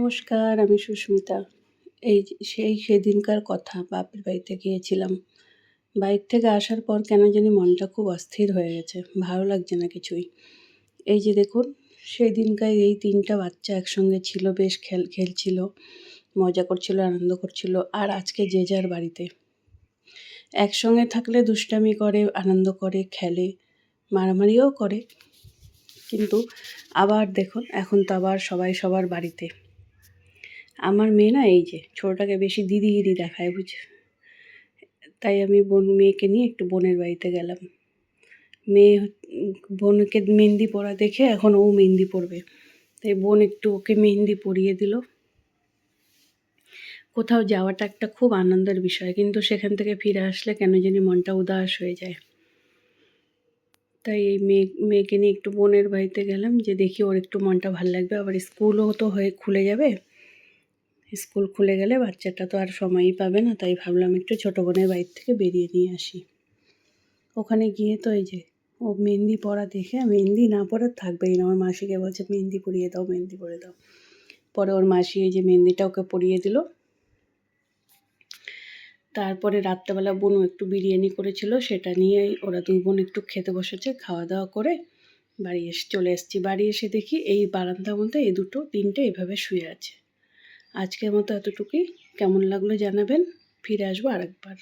নমস্কার, আমি সুস্মিতা। এই সেই সেদিনকার কথা বাপের বাড়িতে গিয়েছিলাম। বাইর থেকে আসার পর কেন জানি মনটা খুব অস্থির হয়ে গেছে, ভালো লাগছে না কিছুই। এই যে দেখুন সেই দিনকার এই তিনটা বাচ্চা একসঙ্গে ছিল, বেশ খেল, খেলছিল, মজা করছিল, আনন্দ করছিল, আর আজকে যে যার বাড়িতে। একসঙ্গে থাকলে দুষ্টামি করে, আনন্দ করে, খেলে, মারামারিও করে। কিন্তু আবার দেখুন, এখন তো আবার সবাই সবার বাড়িতে। আমার মেয়ে না এই যে, ছোটোটাকে বেশি দিদিগিরি দেখায় বুঝ তাই আমি বোন, মেয়েকে নিয়ে একটু বোনের বাড়িতে গেলাম। মেয়ে বোনকে মেহেন্দি পরা দেখে এখন ও মেহেন্দি পরবে। তাই বোন একটু ওকে মেহেন্দি পরিয়ে দিল। কোথাও যাওয়াটা একটা খুব আনন্দের বিষয়, কিন্তু সেখান থেকে ফিরে আসলে কেন জানি মনটা উদাস হয়ে যায়। তাই এই মেয়ে, মেয়েকে নিয়ে একটু বোনের বাড়িতে গেলাম, যে দেখি ওর একটু মনটা ভালো লাগবে। আবার স্কুলও তো হয়ে, খুলে যাবে। স্কুল খুলে গেলে বাচ্চাটা তো আর সময়ই পাবে না, তাই ভাবলাম একটু ছোটো বোনের বাড়ির থেকে বেরিয়ে নিয়ে আসি। ওখানে গিয়ে তো এই যে, ও মেহেন্দি পরা দেখে, মেহেন্দি না পরে থাকবেই না, আমার মাসিকে বলছে, মেহেন্দি পরিয়ে দাও, মেহেন্দি পরে দাও। পরে ওর মাসি এই যে মেহেন্দিটা ওকে পরিয়ে দিল। তারপরে রাত্রেবেলা বোনও একটু বিরিয়ানি করেছিল, সেটা নিয়ে ওরা দুই বোন একটু খেতে বসেছে, খাওয়া দাওয়া করে বাড়ি এসে, চলে এসেছি। বাড়ি এসে দেখি এই বারান্দার মধ্যে এই দুটো, তিনটে এভাবে শুয়ে আছে। আজকের মতো এতটুকুই। কেমন লাগল জানাবেন? ফিরে আসব আরেকবার।